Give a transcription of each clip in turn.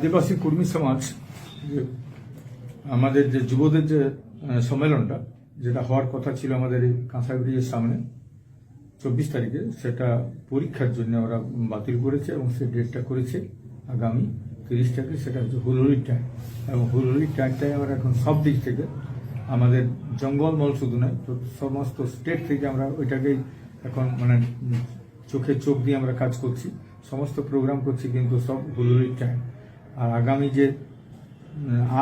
আদিবাসী কর্মী সমাজ, যে আমাদের যে যুবদের যে সম্মেলনটা, যেটা হওয়ার কথা ছিল আমাদের এই ব্রিজের সামনে, চব্বিশ তারিখে, সেটা পরীক্ষার জন্য ওরা বাতিল করেছে এবং সে ডেটটা করেছে আগামী তিরিশ তারিখে, সেটা হচ্ছে হুলহুলির ট্যাঙ্ক এবং হুলহুলির ট্যাঙ্কটাই আমরা এখন সব দিক থেকে আমাদের জঙ্গলমল শুধু নয়, তো সমস্ত স্টেট থেকে আমরা ওইটাকেই এখন মানে চোখে চোখ দিয়ে আমরা কাজ করছি, সমস্ত প্রোগ্রাম করছি, কিন্তু সব হুলহুলির ট্যাগ আর আগামী যে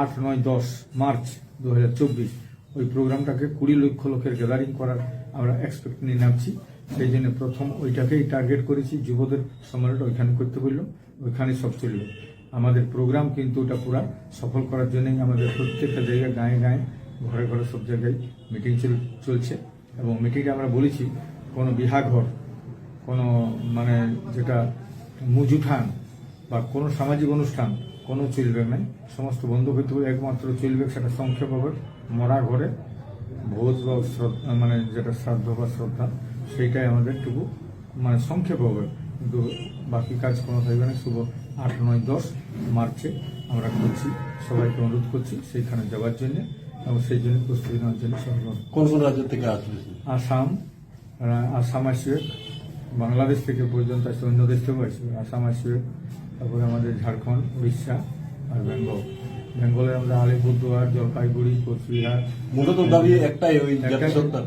আট, নয়, দশ মার্চ দু হাজার চব্বিশ, ওই প্রোগ্রামটাকে কুড়ি লক্ষ লোকের গ্যাদারিং করার আমরা এক্সপেক্ট নিয়ে নামছি। সেই জন্য প্রথম ওইটাকেই টার্গেট করেছি, যুবদের সম্মেলনটা ওইখানে করতে বললাম ওইখানে সব চলবে আমাদের প্রোগ্রাম কিন্তু ওটা পুরা সফল করার জন্যই আমাদের প্রত্যেকটা জায়গায় গায়ে গায়ে, ঘরে ঘরে সব জায়গায় মিটিং চলছে। এবং মিটিংটা আমরা বলেছি, কোনো বিহাঘর, কোনো মানে যেটা মুজুঠান বা কোনো সামাজিক অনুষ্ঠান কোনো চলবে না। সমস্ত বন্ধ করতে একমাত্র চলবে সেটা সংক্ষেপ হবে মরা ঘরে। ভোজ বা শ্রদ্ধা মানে যেটা শ্রাদ্ধ বা শ্রদ্ধা সেইটাই আমাদের টুকু মানে সংক্ষেপ হবে কিন্তু বাকি কাজ কোনো থাকবে না। শুভ আট নয় দশ মার্চে আমরা করছি সবাইকে অনুরোধ করছি সেইখানে যাওয়ার জন্য এবং সেই জন্য প্রস্তুতি নেওয়ার জন্য কোন কোন রাজ্য থেকে আসবে? আসাম আসাম আসবে বাংলাদেশ থেকে পর্যন্ত আসবে অন্য দেশ থেকেও আসবে আসাম আসবে তারপরে আমাদের ঝাড়খণ্ড উড়িষ্যা আর বেঙ্গল। বেঙ্গলে আমরা আলিপুরদুয়ার জলপাইগুড়ি কোচবিহার। মূলত দাবি একটাই ওই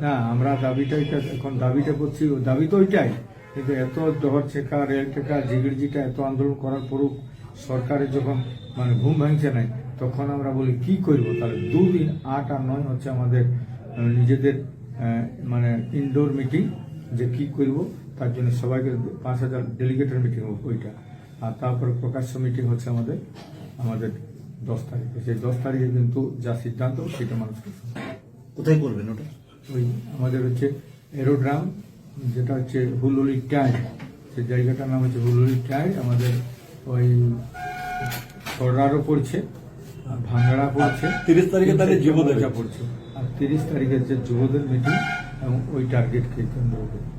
না আমরা দাবিটাই এখন দাবিটা করছি দাবি তো ওইটাই কিন্তু এত ডহর ছেকা রেল টেকা জিগিরজিটা এত আন্দোলন করার পরও সরকারের যখন মানে ঘুম ভাঙছে নাই তখন আমরা বলি কি করব? তাহলে দুদিন আট আর নয় হচ্ছে আমাদের নিজেদের মানে ইনডোর মিটিং যে কি করব তার জন্য সবাইকে পাঁচ হাজার ডেলিগেটের মিটিং ওইটা। আর তারপরে প্রকাশ্য মিটিং হচ্ছে আমাদের আমাদের দশ তারিখে। সেই দশ তারিখে কিন্তু যা সিদ্ধান্ত সেটা মানুষকে হবে। কোথায় করবেন ওটা? ওই আমাদের হচ্ছে এরোড্রাম যেটা হচ্ছে হুলুলি ট্যাগ সেই জায়গাটার নাম হচ্ছে হুলুলি ট্যাগ আমাদের ওই সররারও পড়ছে আর ভাঙ্গাড়া পড়ছে। 30 তারিখে তাহলে যুবদের। যা পড়ছে। আর তিরিশ তারিখের যে যুবদের মিটিং এবং ওই টার্গেটকে কেন্দ্র করে।